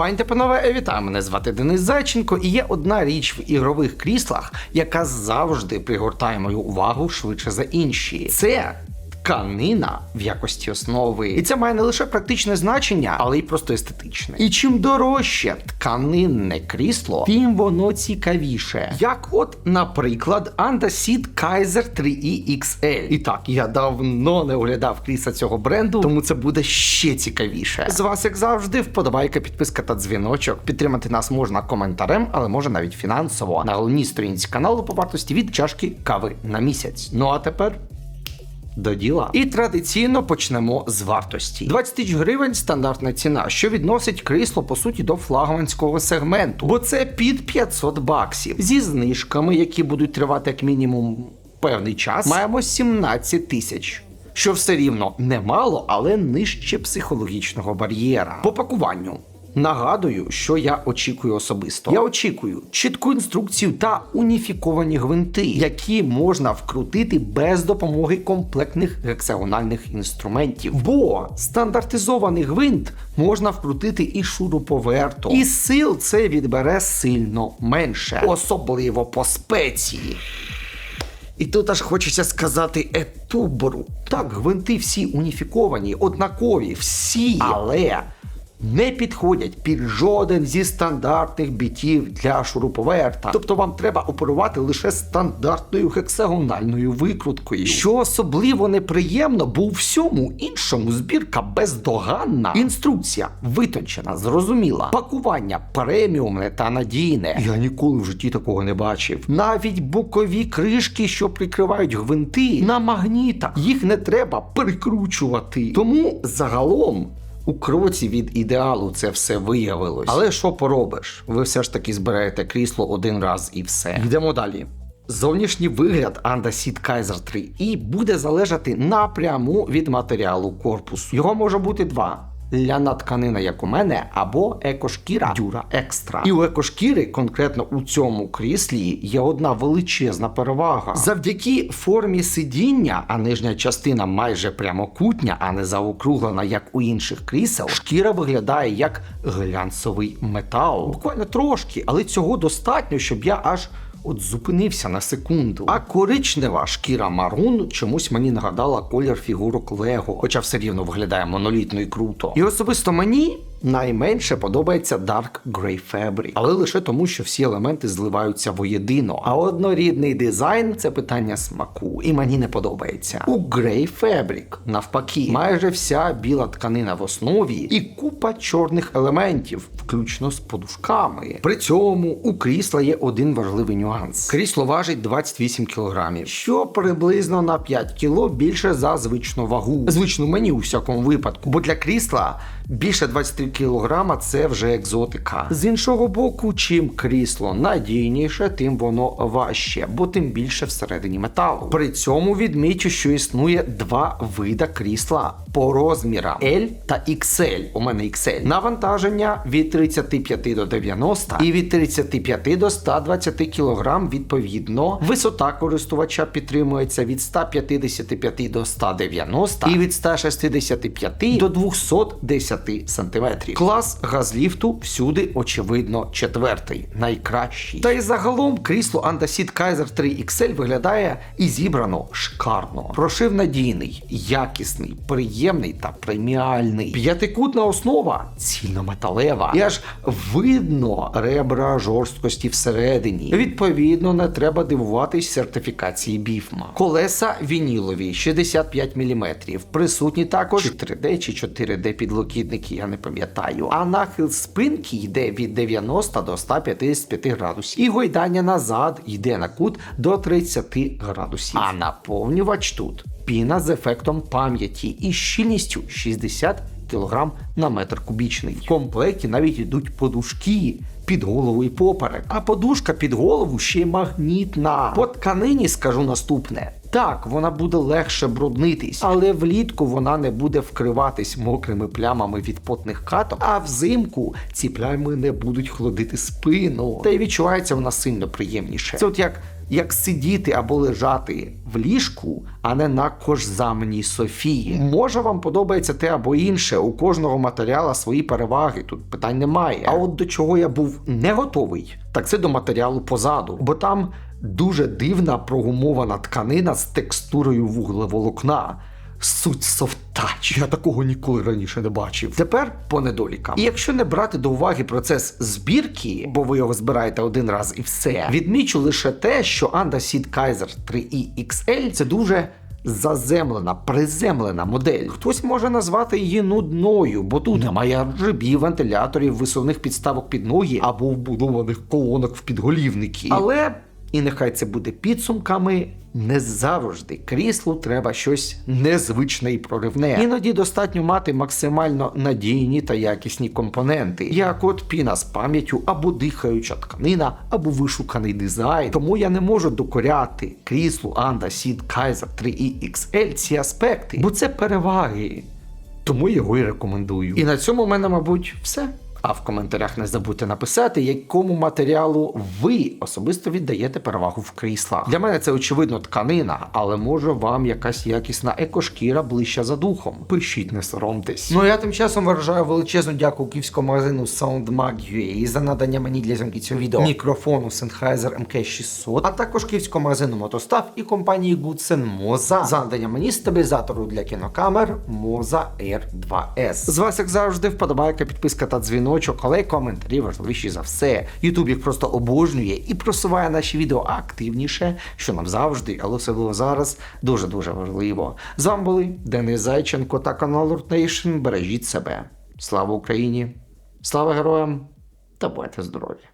Пані панове, вітаю, мене звати Денис Зайченко, і є одна річ в ігрових кріслах, яка завжди пригортає мою увагу швидше за інші. Це тканина в якості основи. І це має не лише практичне значення, але й просто естетичне. І чим дорожче тканинне крісло, тим воно цікавіше. Як от, наприклад, Andasit Kaiser 3E XL. І так, я давно не оглядав крісла цього бренду, тому це буде ще цікавіше. З вас, як завжди, вподобайка, підписка та дзвіночок. Підтримати нас можна коментарем, але може навіть фінансово на головній сторінці каналу по вартості від чашки кави на місяць. Ну а тепер до діла. І традиційно почнемо з вартості. 20 тисяч гривень стандартна ціна, що відносить крісло по суті до флагманського сегменту, бо це під 500 баксів. Зі знижками, які будуть тривати як мінімум певний час, маємо 17 тисяч. Що все рівно немало, але нижче психологічного бар'єра. По пакуванню. Нагадую, що я очікую особисто. Я очікую чітку інструкцію та уніфіковані гвинти, які можна вкрутити без допомоги комплектних гексагональних інструментів. Бо стандартизований гвинт можна вкрутити і шуруповертом. І сил це відбере сильно менше, особливо по спеції. І тут аж хочеться сказати етубру. Так, гвинти всі уніфіковані, однакові, всі, але не підходять під жоден зі стандартних бітів для шуруповерта. Тобто вам треба оперувати лише стандартною гексагональною викруткою. Що особливо неприємно, бо у всьому іншому збірка бездоганна. Інструкція витончена, зрозуміла. Пакування преміумне та надійне. Я ніколи в житті такого не бачив. Навіть бокові кришки, що прикривають гвинти на магнітах, їх не треба перекручувати. Тому загалом. У кроці від ідеалу це все виявилось. Але що поробиш? Ви все ж таки збираєте крісло один раз і все. Йдемо далі. Зовнішній вигляд Andasit Kaiser 3 і буде залежати напряму від матеріалу корпусу. Його може бути два. Ляна тканина, як у мене, або екошкіра Дюра Екстра. І у екошкіри, конкретно у цьому кріслі, є одна величезна перевага. Завдяки формі сидіння, а нижня частина майже прямокутня, а не заокруглена, як у інших крісел, шкіра виглядає як глянцевий метал. Буквально трошки, але цього достатньо, щоб я аж. От зупинився на секунду. А коричнева шкіра марун чомусь мені нагадала колір фігурок Лего, хоча все рівно виглядає монолітно і круто. І особисто мені найменше подобається Dark Grey Fabric, але лише тому, що всі елементи зливаються воєдино. А однорідний дизайн це питання смаку, і мені не подобається. У Grey Fabric, навпаки, майже вся біла тканина в основі і купа чорних елементів, включно з подушками. При цьому у крісла є один важливий нюанс: крісло важить 28 кг, що приблизно на 5 кг більше за звичну вагу. Звичну мені у всякому випадку, бо для крісла більше 23 кг це вже екзотика. З іншого боку, чим крісло надійніше, тим воно важче, бо тим більше всередині металу. При цьому відмічу, що існує два вида крісла по розмірам L та XL. У мене XL. Навантаження від 35 до 90 і від 35 до 120 кг відповідно. Висота користувача підтримується від 155 до 190 і від 165 до 210 см. Клас газліфту всюди, очевидно, четвертий, найкращий. Та й загалом крісло Andasit Kaiser 3 XL виглядає і зібрано шикарно. Прошив надійний, якісний, приємний та преміальний. П'ятикутна основа цільнометалева. І аж видно ребра жорсткості всередині. Відповідно, не треба дивуватись сертифікації біфма. Колеса вінілові 65 мм. Присутні також 3D чи 4D підлокітники, я не пам'ятаю. А нахил спинки йде від 90 до 155 градусів. І гойдання назад йде на кут до 30 градусів. А наповнювач тут піна з ефектом пам'яті і щільністю 60 кг на метр кубічний. В комплекті навіть йдуть подушки. Під голову і поперек. А подушка під голову ще й магнітна. По тканині скажу наступне: Так, вона буде легше бруднитись, але влітку вона не буде вкриватись мокрими плямами від потних каток, а взимку ці плями не будуть холодити спину. Та й відчувається вона сильно приємніше. Це от як. Як сидіти або лежати в ліжку, а не на кожзамній Софії. Може вам подобається те або інше. У кожного матеріала свої переваги, тут питань немає. А от до чого я був не готовий, так це до матеріалу позаду, бо там дуже дивна прогумована тканина з текстурою вуглеволокна. Суть софтач. Я такого ніколи раніше не бачив. Тепер по недолікам. І якщо не брати до уваги процес збірки, бо ви його збираєте один раз і все, відмічу лише те, що Anda Seed Kaiser 3i XL це дуже. Заземлена, приземлена модель. Хтось може назвати її нудною, бо тут немає RGB, вентиляторів, висувних підставок під ноги або вбудованих колонок в підголівники. Але і нехай це буде підсумками. Не завжди кріслу треба щось незвичне і проривне. Іноді достатньо мати максимально надійні та якісні компоненти, як от піна з пам'яттю, або дихаюча тканина, або вишуканий дизайн. Тому я не можу докоряти кріслу Anda Seed Kaiser 3i XL ці аспекти, бо це переваги. Тому його і рекомендую. І на цьому в мене, мабуть, все. А в коментарях не забудьте написати, якому матеріалу ви особисто віддаєте перевагу в кріслах. Для мене це очевидно тканина, але може вам якась якісна екошкіра ближча за духом. Пишіть, не соромтесь. Ну я тим часом виражаю величезну дяку київському магазину SoundMag.ua за надання мені для зйомки цього відео мікрофону Sennheiser MK600, а також київському магазину Мотостав і компанії Goodsen Moza за надання мені стабілізатору для кінокамер Moza Air 2S. З вас, як завжди, вподобайка, підписка та дзвіночок, але коментарі важливіші за все. Ютуб їх просто обожнює і просуває наші відео активніше, що нам завжди, але особливо зараз дуже дуже важливо. З вами були Денис Зайченко та канал Nation. Бережіть себе. Слава Україні! Слава героям та будьте здорові!